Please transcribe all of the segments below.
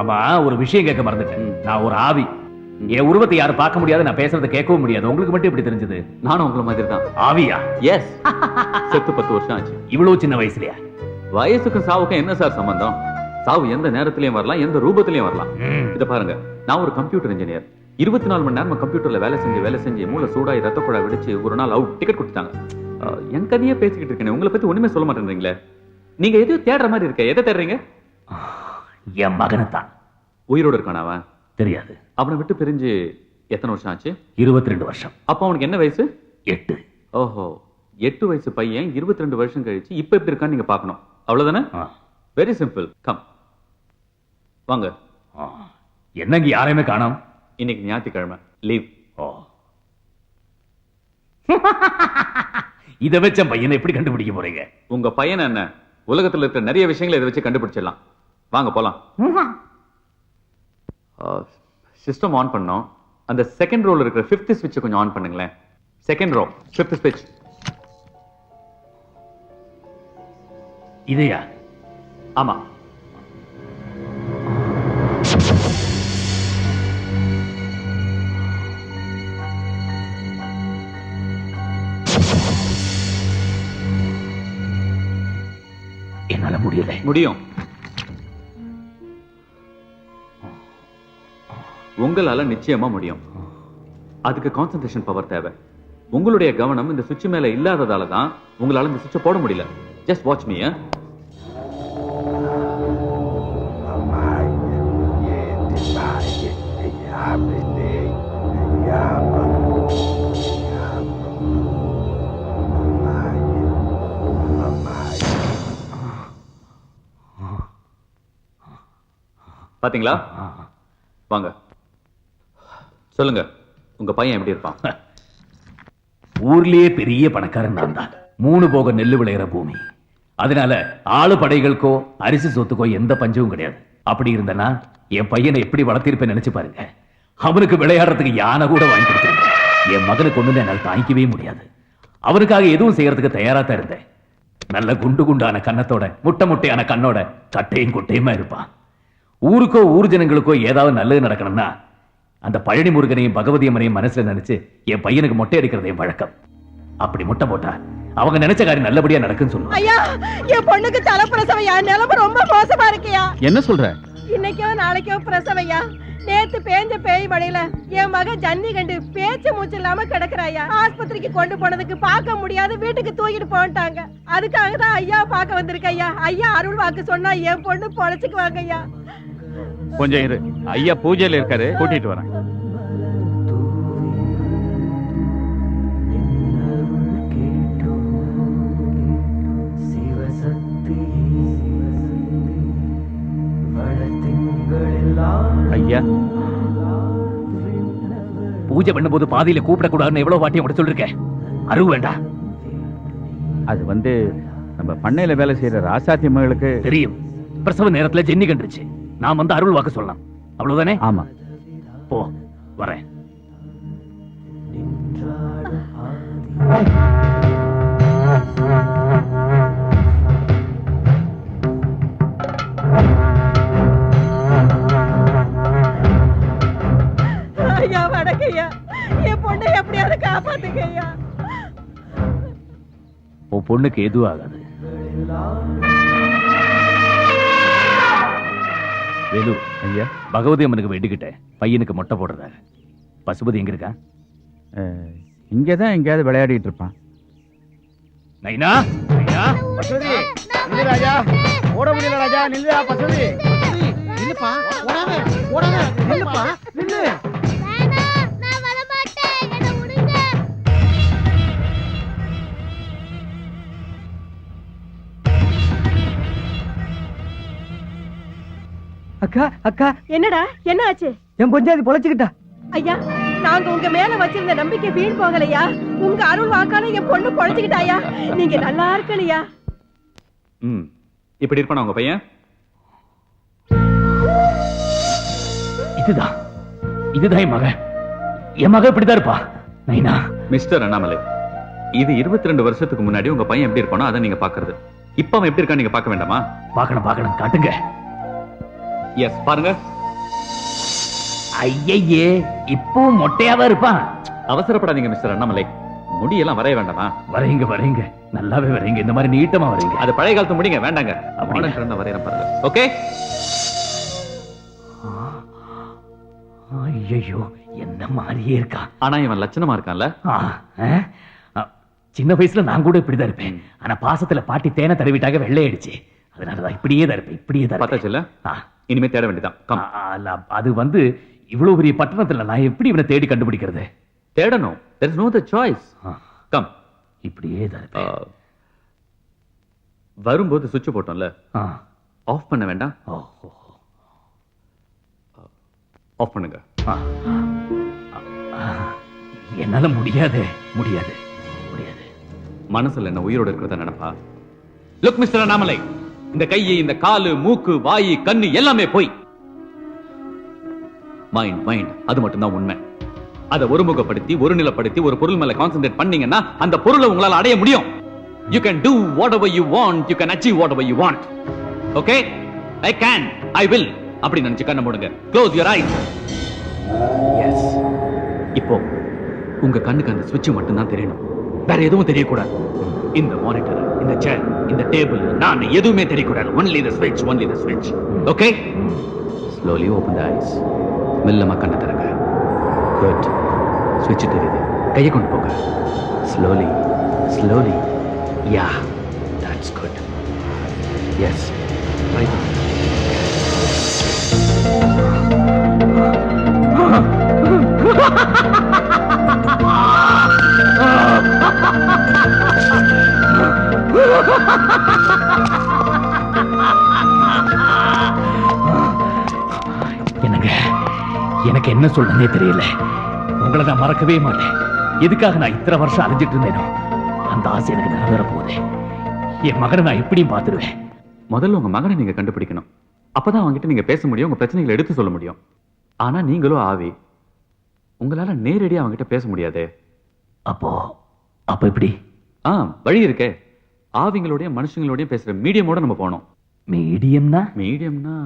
ஆமா ஒரு விஷயம் கேட்க மறந்துட்டேன். நான் ஒரு ஆவி. என் உருவத்தை யாரும் பார்க்க முடியாது நான் பேசுறதை கேட்கவும் முடியாது. உங்களுக்கு மட்டும் எப்படி தெரிஞ்சது? நானும் உங்களை மாதிரி தான் ஆவியா? எஸ் செத்து பத்து வருஷம் ஆச்சு. இவ்வளவு சின்ன வயசுலயா? வயசுக்கும் சாவுக்கும் என்ன சார் சம்பந்தம்? சாவு எந்த நேரத்திலயும் வரலாம் எந்த ரூபத்திலயும் வரலாம். இத பாருங்க. நான் ஒரு கம்ப்யூட்டர் இன்ஜினியர் இருபத்தி நாலு மணி நேரம் கம்ப்யூட்டர்ல வேலை செஞ்சு வேலை செஞ்சு மூளை சூடாய் ரத்த குழா வெடிச்சு ஒரு நாள் அவுட் டிக்கெட் கொடுத்தாங்க என் கதையே பேசிக்கிட்டு இருக்கேன் உங்களை பத்தி ஒண்ணுமே சொல்ல மாட்டேன்றீங்களே? நீங்க எதையோ தேடுற மாதிரி இருக்க எதை தேடுறீங்க? என் மகனைத்தான் உயிரோட இருக்கான அவன் தெரியாது. அவனை விட்டு பிரிஞ்சு எத்தனை வருஷம் ஆச்சு? இருபத்தி ரெண்டு வருஷம். அப்ப அவனுக்கு என்ன வயசு? எட்டு. ஓஹோ எட்டு வயசு பையன் இருபத்தி ரெண்டு வருஷம் கழிச்சு இப்ப எப்படி இருக்கான்னு நீங்க பார்க்கணும். அவ்வளவுதானே? ஆ. வெரி சிம்பிள் கம் வாங்க. என்னங்க யாரையுமே காணோம்? இன்னைக்கு ஞாயிற்றுக்கிழமை. லீவ் ஓ. இத வச்ச பையனை எப்படி கண்டுபிடிக்க போறீங்க? உங்க பையன் என்ன? உலகத்துல இருக்கிற நிறைய விஷயங்களை இதை வச்சு கண்டுபிடிச்சிடலாம். வாங்க போலாம். சிஸ்டம் ஆன் பண்ணோம். அந்த செகண்ட் ரோல இருக்கிற ஃபிஃப்த் ஸ்விட்ச் கொஞ்சம் ஆன் பண்ணுங்களேன். செகண்ட் ரோ ஃபிஃப்த் ஸ்விட்ச் இதையா? ஆமா. என்னால முடியல. முடியும். உங்களால நிச்சயமா முடியும். அதுக்கு கான்சென்ட்ரேஷன் பவர் தேவை. உங்களுடைய கவனம் இந்த சுவிட்ச் மேல இல்லாததால தான் உங்களால இந்த சுவிட்சை போட முடியல. ஜஸ்ட் வாட்ச் மீ பாத்தீங்களா? வாங்க. சொல்லுங்க. உங்க பையன் எப்படி இருப்பான்? ஊர்லயே பெரிய பணக்காரன் நான் தான். மூணு போக நெல்லு விளையிற பூமி. அதனால ஆளு படைகளுக்கோ அரிசி சொத்துக்கோ எந்த பஞ்சமும் கிடையாது. அப்படி இருந்தனா என் பையனை எப்படி வளர்த்திருப்பேன் நினைச்சு பாருங்க. அவனுக்கு விளையாடுறதுக்கு யானை கூட வாங்கி கொடுத்துருங்க என் மகனுக்கு ஒண்ணு என்னால் தாங்கிக்கவே முடியாது. அவனுக்காக எதுவும் செய்யறதுக்கு தயாரா தான் இருந்தேன். நல்ல குண்டு குண்டான கன்னத்தோட முட்டை முட்டையான கண்ணோட கட்டையும் குட்டையுமா இருப்பான். ஊருக்கோ ஊர் ஜனங்களுக்கோ ஏதாவது நல்லது நடக்கணும்னா அந்த பழனி முருகனையும் பகவதி அம்மனையும் மனசுல நினைச்சு என் பையனுக்கு மொட்டை அடிக்கிறது என் வழக்கம். அப்படி முட்டை போட்டா அவங்க நினைச்ச காரியம் நல்லபடியா நடக்குன்னு சொல்லுவாங்க. ஐயா என் பொண்ணுக்கு தலைப்பிரசவையா நிலைமை ரொம்ப மோசமா இருக்கியா? என்ன சொல்ற? இன்னைக்கோ நாளைக்கோ பிரசவையா நேத்து பேஞ்ச பேய் மழையில என் மகன் ஜன்னி கண்டு பேச்சு மூச்சு இல்லாம கிடக்குறாயா ஆஸ்பத்திரிக்கு கொண்டு போனதுக்கு பார்க்க முடியாது வீட்டுக்கு தூக்கிட்டு போன்ட்டாங்க. அதுக்காக தான் ஐயா பார்க்க வந்திருக்க ஐயா. ஐயா அருள் வாக்கு சொன்னா என் பொண்ணு பொழைச்சுக்குவாங்க ஐயா. கொஞ்சம் இரு. ஐயா பூஜையில இருக்காரு கூட்டிட்டு வரேன். ஐயா பூஜை பண்ணும்போது பாதியில கூப்பிடக்கூடாதுன்னு எவ்வளவு வாட்டி உட சொல்லிருக்கேன். அருவு வேண்டாம் அது வந்து நம்ம பண்ணையில வேலை செய்யற ராசாத்தி மகளுக்கு தெரியும். பிரசவ நேரத்துல ஜென்னி கண்டுச்சு நான் வந்து அருள் வாக்கு சொல்லலாம். அவ்வளவுதானே? ஆமா. போ வரேன். பொண்ணுக்கு எதுவும் ஆகாது. வேலு ஐயா. பகவதி அம்மனுக்கு வேண்டிக்கிட்டேன். பையனுக்கு மொட்டை போடுறதாக பசுபதி எங்க இருக்கா? அஹ், இங்கதான் எங்கேயாவது விளையாடிட்டு இருப்பான். நைனா? நைனா? பசுதி நில்லு ராஜா. ஓட முடியல ராஜா. நில்லுடா பசுதி நில்லுப்பா. ஓடாம ஓடாம நில்லுப்பா. அக்கா அக்கா. என்னடா? என்ன ஆச்சு என் பொஞ்சாதி பொழைச்சுக்கிட்டா. ஐயா நாங்க உங்க மேல வச்சிருந்த நம்பிக்கை வீண் போகலையா? உங்க அருள் வாக்கால என் பொண்ணு பொழைச்சுக்கிட்டாயா? நீங்க நல்லா இருக்கலையா ம். இப்படி இருப்பானா உங்க பையன்? இதுதான். இதுதான் என் மகன். என் மகன் இப்படிதான் இருப்பா. நைனா. மிஸ்டர் அண்ணாமலை இது இருபத்தி ரெண்டு வருஷத்துக்கு முன்னாடி உங்க பையன் எப்படி இருப்பானோ அதை நீங்க பாக்குறது இப்ப அவன் எப்படி இருக்கான்னு நீங்க பார்க்க வேண்டாமா? பார்க்கணும் பார்க்கணும். காட்டுங்க. எஸ் பாருங்க. ஐயையே இப்போ மொட்டையாவா இருப்பான் அவசரப்படாதீங்க மிஸ்டர் அண்ணாமலை. முடியெல்லாம் வரைய வேண்டாமா? வரீங்க வரீங்க நல்லாவே வரீங்க இந்த மாதிரி நீட்டமா வரீங்க அது பழைய காலத்து முடிங்க வேண்டாங்க? மாடர்ன் ட்ரெண்ட்ல வரையறேன் பாருங்க. ஓகே ஐயோ என்ன மாதிரியே இருக்கான் ஆனா இவன் லட்சணமா இருக்கான்ல. சின்ன வயசுல நான் கூட இப்படிதான் இருப்பேன். ஆனா பாசத்துல பாட்டி தேனை தடவிட்டாக வெள்ளையடிச்சு அதனாலதான் இப்படியே தான் இருப்பேன் இப்படியே தான். பார்த்தாச்சுல்ல இனிமே தேட வேண்டியதான் அது வந்து இவ்வளவு பெரிய பட்டணத்துல நான் எப்படி இவனை தேடி கண்டுபிடிக்கிறது? தேடணும். There is no other choice. ஆ, கம் இப்படியே தான் இருப்பேன். வரும்போது சுவிட்ச் போட்டோம்ல? ஆஃப் பண்ண வேண்டாம். ஆஃப் பண்ணுங்க. என்னால முடியாது. முடியாது. முடியாது. மனசுல என்ன உயிரோட இருக்கிறத நினைப்பா? லுக் மிஸ்டர் அண்ணாமலை இந்த கையை இந்த காலு மூக்கு வாய் கண்ணு எல்லாமே போய். மைண்ட் மைண்ட் அது மட்டும்தான் உண்மை. அதை ஒருமுகப்படுத்தி ஒருநிலைப்படுத்தி ஒரு பொருள் மேல கான்சென்ட்ரேட் பண்ணீங்கன்னா அந்த பொருளை உங்களால அடைய முடியும். You can do whatever you want you can achieve whatever you want okay I can I will அப்படி நினைச்சு கண்ணை மூடுங்க. க்ளோஸ் யுவர் ஐஸ் எஸ் இப்போ உங்க கண்ணுக்கு அந்த சுவிட்ச் மட்டும்தான் தெரியணும். வேற எதுவும் தெரியக்கூடாது. இந்த மானிட்டர் இந்த சேர் இந்த டேபிள் நான் எதுவுமே தெரியக்கூடாது ஒன்லி த ஸ்விட்ச் ஒன்லி த ஸ்விட்ச் okay slowly open the ice மெல்லமா கண்ணை திறங்க குட் ஸ்விட்ச் தெரியுது கையை கொண்டு போங்க slowly slowly yeah that's good yes try என்னங்க எனக்கு என்ன சொல்றதே தெரியல. உங்களை நான் மறக்கவே மாட்டேன். எதுக்காக நான் இத்தனை வருஷம் அலைஞ்சிட்டு இருந்தேனோ அந்த ஆசை எனக்கு நிறைவேற போகுது என் மகனை நான் எப்படியும் பார்த்துருவேன். முதல்ல உங்க மகனை நீங்க கண்டுபிடிக்கணும். அப்பதான் அவங்ககிட்ட நீங்க பேச முடியும் உங்க பிரச்சனைகளை எடுத்து சொல்ல முடியும். ஆனா நீங்களும் ஆவி. உங்களால நேரடியா அவங்ககிட்ட பேச முடியாதே. அப்போ அப்ப எப்படி? ஆ வழி இருக்கே. ஆவிங்களோடய மனுஷங்களோடய பேசுற மீடியமோட நம்ம போனோம் மீடியம்னா? மீடியம்னா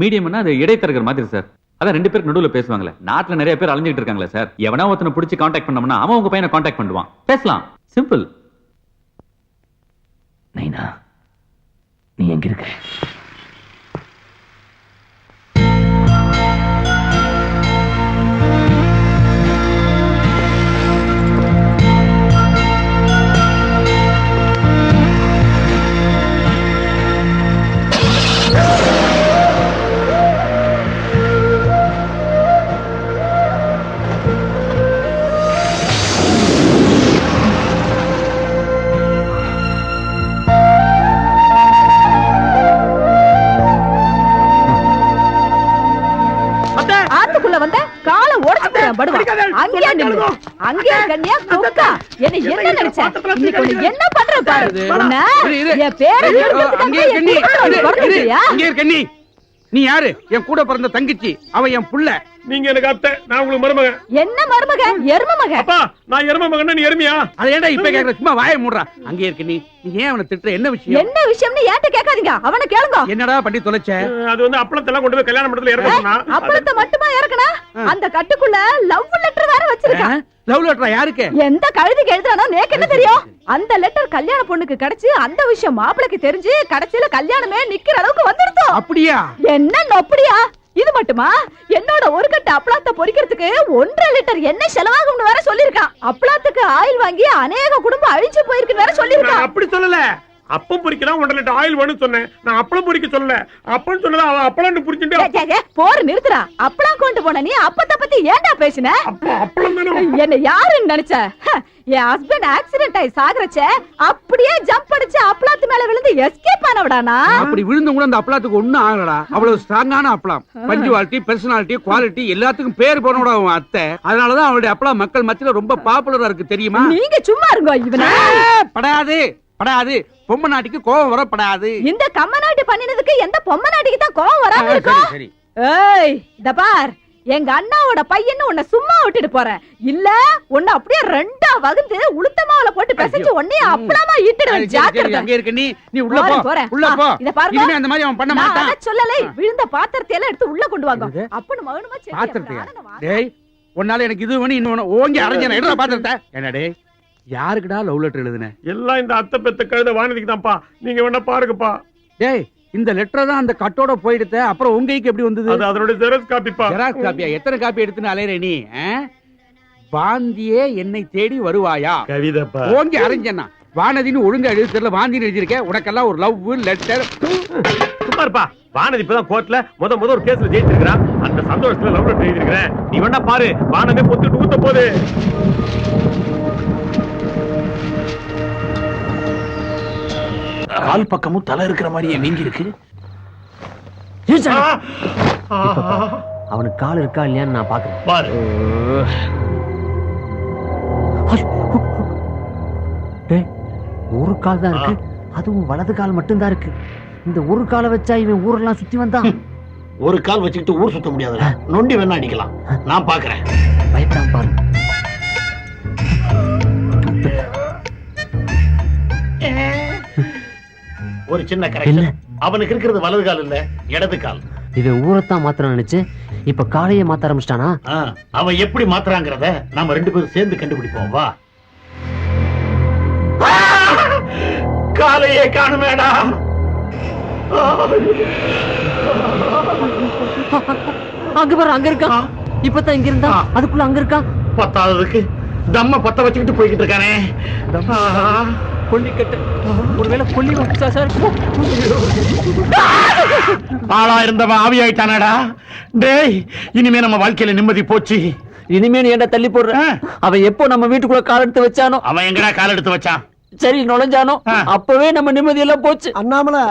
மீடியம்னா அது இடைத்தரகர் மாதிரி சார். அதான் ரெண்டு பேருக்கு நடுவுல பேசுவாங்களே. நாட்டுல நிறைய பேர் அலைஞ்சிட்டு இருக்காங்களே சார். எவனா ஒருத்தனை பிடிச்சி காண்டாக்ட் பண்ணோம்னா அவன் உங்க பையனை காண்டாக்ட் பண்ணுவான். பேசலாம். சிம்பிள் நைனா நீ எங்க இருக்க? அங்கேயே நில்லு அங்கேயே கண்ணியா கொக்கா என்ன என்ன நினைச்ச? இன்னைக்கு உன்னை என்ன பண்ற பாரு? உன்னை என் பேரை அங்கே கண்ணி அங்கே இரு கண்ணி நீ யாரு? என் கூட பிறந்த தங்கச்சி. அவ என் புள்ள. நீங்க எனக்கு அத்தை. நான் உங்களுக்கு மருமகன். என்ன மருமக எரும மக அப்பா நான் எரும மகன் நீ எருமையா? அதை ஏன்டா இப்ப கேக்குற? சும்மா வாயை மூடுறா. அங்கே இருக்கு நீ நீ ஏன் அவனை திட்டுற? என்ன விஷயம்? என்ன விஷயம்னு ஏன்ட்ட கேட்காதீங்க. அவனை கேளுங்க. என்னடா பண்ணி தொலைச்ச? அது வந்து அப்பளத்தெல்லாம் கொண்டு போய் கல்யாண மண்டபத்துல இறக்க சொன்னா. அப்பளத்தை மட்டுமா இறக்கனா? அந்த கட்டுக்குள்ள லவ் லெட்டர் வேற வச்சிருக்கான் லவ் லெட்டரா யாருக்கு? எந்த கழுதிக்கு எழுதுறானோ நேக்கு என்ன தெரியும்? அந்த லெட்டர் கல்யாண பொண்ணுக்கு கிடைச்சு அந்த விஷயம் மாப்பிளைக்கு தெரிஞ்சு கடைசியில கல்யாணமே நிக்கிற அளவுக்கு வந்துருத்தோம் அப்படியா? என்ன நொப்படியா? இது மட்டுமா? என்னோட ஒரு கட்டு அப்பளாத்த பொரிக்கிறதுக்கு ஒன்றரை லிட்டர் எண்ணெய் செலவாகும்னு வேற சொல்லிருக்கான் அப்பளாத்துக்கு ஆயில் வாங்கி அநேக குடும்பம் அழிஞ்சு போயிருக்குன்னு வேற சொல்லிருக்கான் அப்படி சொல்லல. அப்பம் பொரிக்கலாம் ஒன்றரை லிட்டர் ஆயில் வேணும்னு சொன்னேன். நான் அப்பளம் பொரிக்க சொல்லல. அப்பன்னு சொன்னதா அவன் அப்பளம் புரிச்சுட்டு ஏ, ஏ, ஏ, போர் நிறுத்துறா. அப்பளம் கொண்டு போன நீ அப்பத்த பத்தி ஏன்டா பேசின? அப்பா அப்பளம் தானே என்ன யாருன்னு நினைச்ச? என் ஹஸ்பண்ட் ஆக்சிடென்ட் ஆகி சாகுறச்ச அப்படியே ஜம்ப் அடிச்சு அப்பளாத்து மேல விழுந்து எஸ்கேப் ஆனவடானா? அப்படி விழுந்து கூட அந்த அப்பளாத்துக்கு ஒண்ணும் ஆகலடா. அவ்வளவு ஸ்ட்ராங்கான அப்பளம். பஞ்சுவாலிட்டி பர்சனாலிட்டி குவாலிட்டி எல்லாத்துக்கும் பேர் போனோட அவன் அத்தை. அதனாலதான் அவனுடைய அப்பளம் மக்கள் மத்தியில ரொம்ப பாப்புலரா இருக்கு தெரியுமா? நீங்க சும்மா இருங்க இவன. படாது படாது. பொம்மை நாட்டிக்கு கோபம் வரப்படாது. இந்த கம்ம நாட்டு பண்ணினதுக்கு எந்த பொம்மை நாட்டிக்கு தான் கோவம் வராம இருக்கும் சரி ஏய் இத பார். எங்க அண்ணாவோட பையன் உன்னை சும்மா விட்டுட்டு போறேன். இல்ல உன்னை அப்படியே ரெண்டா வகுந்து உளுத்த மாவுல போட்டு பிசைச்சு உன்னைய அப்பளமா சரி, ஜாக்கிரதை. அங்க இருக்க நீ நீ உள்ள போ. போறேன். உள்ள போ. இத பாருங்க. இனிமே அந்த மாதிரி அவன் பண்ண நான் மாட்டான். அதை சொல்லலை. விழுந்த பாத்திரத்தை எல்லாம் எடுத்து உள்ள கொண்டு வாங்க. பாத்திரத்தையா அப்புறம் ஆனந்த வா- டேய் உன்னால எனக்கு இது வேணும் இன்னொன்னு. ஓங்கி அரைஞ்சன. எடுற பாத்திரத்தை. என்ன டேய் யாருக்குடா லவ் லெட்டர் எழுதுன? எல்லாம் இந்த அத்தை பெத்த கழுத வானதிக்கு தான்ப்பா நீங்க வேணா பாருங்கப்பா. டேய் இந்த லெட்டர் தான் அந்த கட்டோட போயிடுத்த. அப்புறம் உங்க கைக்கு எப்படி வந்தது? அது அதனுடைய ஜெராக்ஸ் காப்பிப்பா ஜெராக்ஸ் காப்பியா எத்தனை காப்பி எடுத்துன்னு அலையற நீ? வாந்தியே என்னை தேடி வருவாயா? கவிதைப்பா. ஓங்கி அரைஞ்சனா வானதின்னு ஒழுங்கா எழுதி தெரியல வாந்தின்னு எழுதியிருக்க உனக்கெல்லாம் ஒரு லவ் லெட்டர் சும்மா இருப்பா. வானதி இப்பதான் கோர்ட்ல முத முத ஒரு கேஸ்ல ஜெயிச்சிருக்கான் அந்த சந்தோஷத்துல லவ் லெட்டர் எழுதிருக்கிறேன் நீ வேணா பாரு. வானமே பொத்துட்டு ஊத்த போகுது. கால் பக்கமும் தலை இருக்கிற மாதிரியே வீங்கி இருக்கு அவனுக்கு கால் இருக்கா இல்லையான்னு நான் பாக்குறேன் பாரு. ஒரு கால் தான் இருக்கு. அதுவும் வலது கால் மட்டும்தான் இருக்கு. இந்த ஒரு காலை வச்சா இவன் ஊரெல்லாம் சுத்தி வந்தான். ஒரு கால் வச்சுக்கிட்டு ஊர் சுத்த முடியாதுல நொண்டி வேணா அடிக்கலாம். நான் பாக்குறேன் பயப்படாம பாரு. ஒரு சின்ன கரெக்ஷன் அவனுக்கு இருக்கிறது வலது கால் இல்ல இடது கால். இவன் ஊரைத்தான் மாத்திரம் நினைச்சு இப்ப காலையே மாத்த ஆரம்பிச்சிட்டானா? அவன் எப்படி மாத்துறாங்கிறத நாம ரெண்டு பேரும் சேர்ந்து கண்டுபிடிப்போம் வா! காலையே காணுமேடா. அங்க பாரு அங்க இருக்கான் இப்பதான் இங்க இருந்தா? அதுக்குள்ள அங்க இருக்கான் பத்தாவதுக்கு தம்ம பத்த வச்சுக்கிட்டு போய்கிட்டு இருக்கானே! கொல்லிக்கட்டு ஒருவேளை கொல்லி வச்சா சார்? ஆளா இருந்தவன் ஆவியாயிட்டானடா. டேய் இனிமே நம்ம வாழ்க்கையில நிம்மதி போச்சு. இனிமே நீ என்ன தள்ளி போடுற? அவன் எப்போ நம்ம வீட்டுக்குள்ள கால் எடுத்து வச்சானோ? அவன் எங்கடா கால் எடுத்து வச்சான்? சரி நுழைஞ்சானோ. அப்பவே நம்ம நிம்மதி எல்லாம் போச்சு. அண்ணாமலை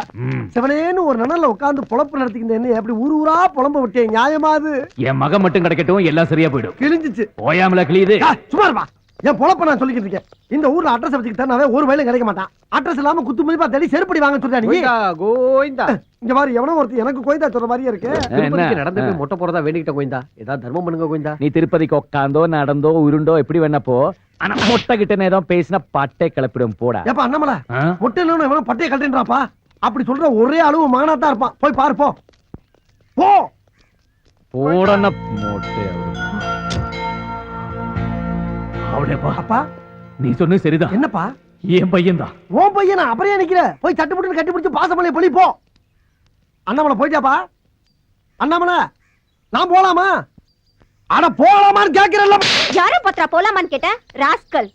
சிவனேன்னு ஒரு நனல்ல உட்கார்ந்து பொழப்பு நடத்திக்கிட்டு என்ன எப்படி ஊரு ஊரா புலம்ப விட்டேன் நியாயமா அது? என் மகன் மட்டும் கிடைக்கட்டும் எல்லாம் சரியா போயிடும். கிழிஞ்சிச்சு. ஓயாமல சும்மா இருப்பா என் பொழப்ப நான் சொல்லிக்கிட்டு இருக்கேன். இந்த ஊர்ல அட்ரஸ் வச்சுக்கிட்டு ஒரு வயலும் கிடைக்க மாட்டான். அட்ரஸ் இல்லாம குத்து மதிப்பா தேடி செருப்படி வாங்க சொல்லியா நீ. கோயிந்தா இங்க பாரு எவனோ ஒருத்தர் எனக்கு கோயந்தா சொல்ற மாதிரியே இருக்கு. நடந்து போய் மொட்டை போறதா வேண்டிக்கிட்ட கோயிந்தா? ஏதாவது தர்மம் பண்ணுங்க கோயிந்தா. நீ திருப்பதிக்கு உட்காந்தோ நடந்தோ உருண்டோ எப்படி வேணா போ. ஆனா மொட்டை கிட்ட நேரம் பேசினா பட்டை கிளப்பிடும் போடா. ஏப்பா அண்ணாமலை? முட்டை இல்லைன்னு எவனோ பட்டையை கட்டுன்றாப்பா அப்படி சொல்ற ஒரே அளவு மகனாத்தான் இருப்பான். போய் பாரு போ. போ. போடன மொட்டை அவளேப்பா அப்பா. நீ சொன்னது சரிதான். என்னப்பா? என் பையன் தான் உன் பையனா? அப்புறம் ஏன் நிக்கிற. போய் தட்டு போட்டு கட்டி பிடிச்சு பாசமலையை பழி போ. அண்ணாமலை போயிட்டாப்பா? அண்ணாமலை நான் போலாமா? அட போலாமான்னு கேக்குறல்ல. யாரும் பத்திரா போலாமான்னு கேட்டேன் ராஸ்கல்.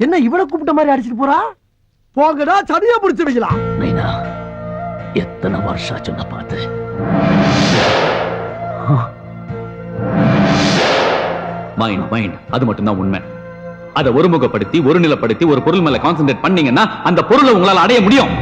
என்ன இவளை கூப்பிட்ட மாதிரி அடிச்சிட்டு போறா? போங்கடா சதியா பிடிச்சு வைக்கலாம் நைனா எத்தனை வருஷம் ஆச்சு நான் பார்த்து? மைண்ட் மைண்ட் அது மட்டும்தான் உண்மை. அதை ஒருமுகப்படுத்தி ஒருநிலைப்படுத்தி ஒரு பொருள் மேல கான்சென்ட்ரேட் பண்ணீங்கன்னா அந்த பொருளை உங்களால் அடைய முடியும்.